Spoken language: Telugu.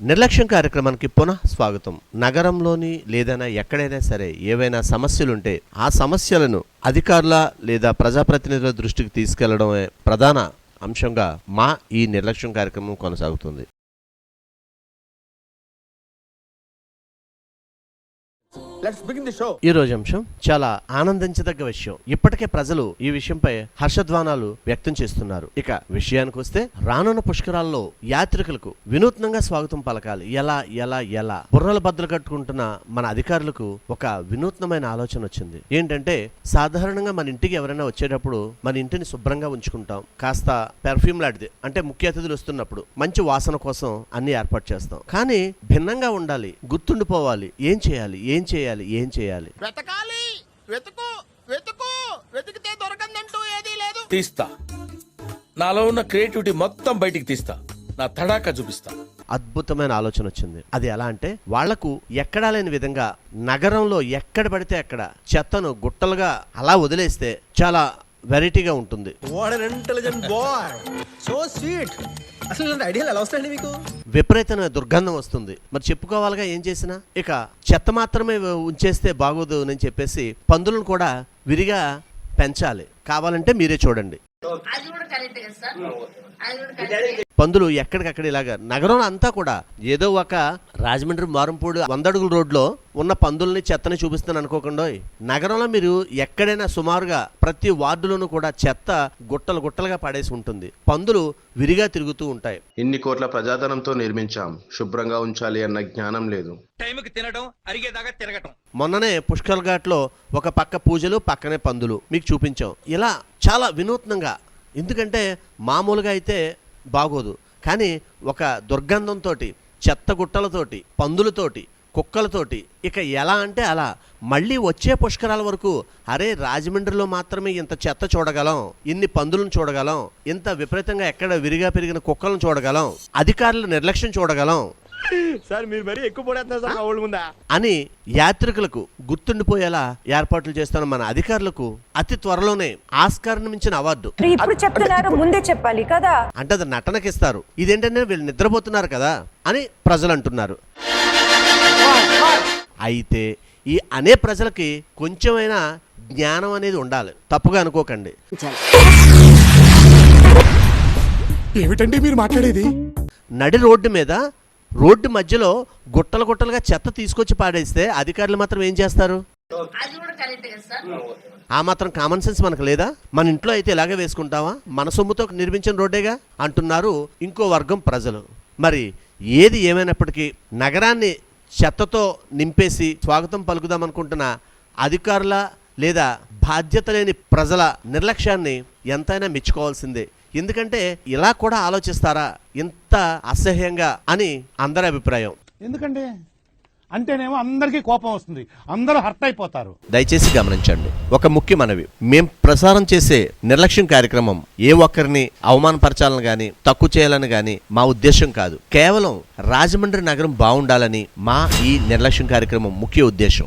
నిర్లక్ష్యం కార్యక్రమానికి పునః స్వాగతం. నగరంలోని లేదైనా ఎక్కడైనా సరే ఏవైనా సమస్యలుంటే ఆ సమస్యలను అధికారుల లేదా ప్రజాప్రతినిధుల దృష్టికి తీసుకెళ్ళడమే ప్రధాన అంశంగా మా ఈ నిర్లక్ష్యం కార్యక్రమం కొనసాగుతుంది. ఈ రోజు అంశం చాలా ఆనందించదగ్గ విషయం. ఇప్పటికే ప్రజలు ఈ విషయంపై హర్షధ్వానాలు వ్యక్తం చేస్తున్నారు. ఇక విషయానికి వస్తే రానున్న పుష్కరాల్లో యాత్రికులకు వినూత్నంగా స్వాగతం పలకాలి. ఎలా ఎలా ఎలా? బుర్రలు బద్దలు కట్టుకుంటున్న మన అధికారులకు ఒక వినూత్నమైన ఆలోచన వచ్చింది. ఏంటంటే సాధారణంగా మన ఇంటికి ఎవరైనా వచ్చేటప్పుడు మన ఇంటిని శుభ్రంగా ఉంచుకుంటాం. కాస్త పెర్ఫ్యూమ్ లాంటిది. అంటే ముఖ్య అతిథులు వస్తున్నప్పుడు మంచి వాసన కోసం అన్ని ఏర్పాటు చేస్తాం. కానీ భిన్నంగా ఉండాలి. గుర్తుండిపోవాలి. ఏం చేయాలి? ఏం చేయాలి? ఏం చేయాలి? వెతకాలి. వెతుకు. వెతుకు. వెతికితే దొరకందంటూ ఏదీ లేదు. తీస్తా. నాలో ఉన్న క్రియేటివిటీ మొత్తం బయటికి తీస్తా. నా తడాకా చూపిస్తా. అద్భుతమైన ఆలోచన వచ్చింది. అది ఎలా అంటే వాళ్ళకు ఎక్కడా లేని విధంగా నగరంలో ఎక్కడ పడితే అక్కడ చెత్తను గుట్టలుగా అలా వదిలేస్తే చాలా వెరైటీగా ఉంటుంది. ఇంటెలిజెంట్ బాయ్ సో స్వీట్ అసలు ఐడియాలు ఎలా వస్తాయండి మీకు? విపరీతమైన దుర్గంధం వస్తుంది. మరి చెప్పుకోవాలిగా ఏం చేసినా? ఇక చెత్త మాత్రమే ఉంచేస్తే బాగోదు అని చెప్పేసి పందులను కూడా విరిగా పెంచాలి. కావాలంటే మీరే చూడండి. అది కూడా కరెక్ట్ కదా సార్? అది కూడా కరెక్ట్. పందులు ఎక్కడికక్కడ ఇలాగా నగరం అంతా కూడా ఏదో ఒక రాజమండ్రి మారంపూడి వందడుగుల రోడ్లో ఉన్న పందుల్ని చెత్తని చూపిస్తాను అనుకోకుండా నగరంలో మీరు ఎక్కడైనా సుమారుగా ప్రతి వార్డులోనూ కూడా చెత్త గుట్టలు గుట్టలుగా పడేసి ఉంటుంది. పందులు విరిగా తిరుగుతూ ఉంటాయి. ఇన్ని కోట్ల ప్రజాధనంతో నిర్మించాం. శుభ్రంగా ఉంచాలి అన్న జ్ఞానం లేదు. టైంకి తినడం అరిగేదాకా తిరగటం. మొన్ననే పుష్కర్ ఘాట్లో ఒక పక్క పూజలు పక్కనే పందులు. మీకు చూపించాం. ఇలా చాలా వినూత్నంగా. ఎందుకంటే మామూలుగా అయితే బాగోదు. కానీ ఒక దుర్గంధంతో చెత్త గుట్టలతోటి పందులతోటి కుక్కలతోటి ఇక ఎలా అంటే అలా. మళ్ళీ వచ్చే పుష్కరాల వరకు అరే రాజమండ్రిలో మాత్రమే ఇంత చెత్త చూడగలం ఇన్ని పందులను చూడగలం ఇంత విపరీతంగా ఎక్కడ విరిగా పెరిగిన కుక్కలను చూడగలం అధికారుల నిర్లక్ష్యం చూడగలం సార్ మీరు మరీ ఎక్కువ పడేస్తున్నారు సార్ మా ఊళ్ళ ముందా? అని యాత్రికులకు గుర్తుండిపోయేలా ఏర్పాట్లు చేస్తున్న మన అధికారులకు అతి త్వరలోనే ఆస్కారం మించిన అవార్డు. ఇప్పుడు చెప్తున్నారు ముందే చెప్పాలి కదా. అంటే అది నటనకిస్తారు. ఇదేంటంటే వీళ్ళు నిద్రపోతున్నారు కదా అని ప్రజలు అంటున్నారు అయితే ఈ అనే ప్రజలకి కొంచెమైనా జ్ఞానం అనేది ఉండాలి. తప్పుగా అనుకోకండి. ఏమిటండి మీరు మాట్లాడేది? నడి రోడ్డు మీద రోడ్డు మధ్యలో గుట్టలు గుట్టలుగా చెత్త తీసుకొచ్చి పాడేస్తే అధికారులు మాత్రం ఏం చేస్తారు? ఆ మాత్రం కామన్ సెన్స్ మనకు లేదా? మన ఇంట్లో అయితే ఇలాగే వేసుకుంటావా? మన సొమ్ముతో నిర్మించిన రోడ్డేగా? అంటున్నారు ఇంకో వర్గం ప్రజలు. మరి ఏది ఏమైనప్పటికీ నగరాన్ని చెత్తతో నింపేసి స్వాగతం పలుకుదాం అనుకుంటున్న అధికారుల లేదా బాధ్యత లేని ప్రజల నిర్లక్ష్యాన్ని ఎంతైనా మెచ్చుకోవాల్సిందే. ఎందుకంటే ఇలా కూడా ఆలోచిస్తారా? ఇంత అసహ్యంగా అని అందరి అభిప్రాయం. ఎందుకండి అంటేనేమో అందరికీ కోపం వస్తుంది. అందరూ హర్ట్ అయిపోతారు. దయచేసి గమనించండి. ఒక ముఖ్య మనవి. మేం ప్రసారం చేసే నిర్లక్ష్యం కార్యక్రమం ఏ ఒక్కరిని అవమానపరచాలని గాని తక్కువ చేయాలని గాని మా ఉద్దేశం కాదు. కేవలం రాజమండ్రి నగరం బాగుండాలని మా ఈ నిర్లక్ష్యం కార్యక్రమం ముఖ్య ఉద్దేశం.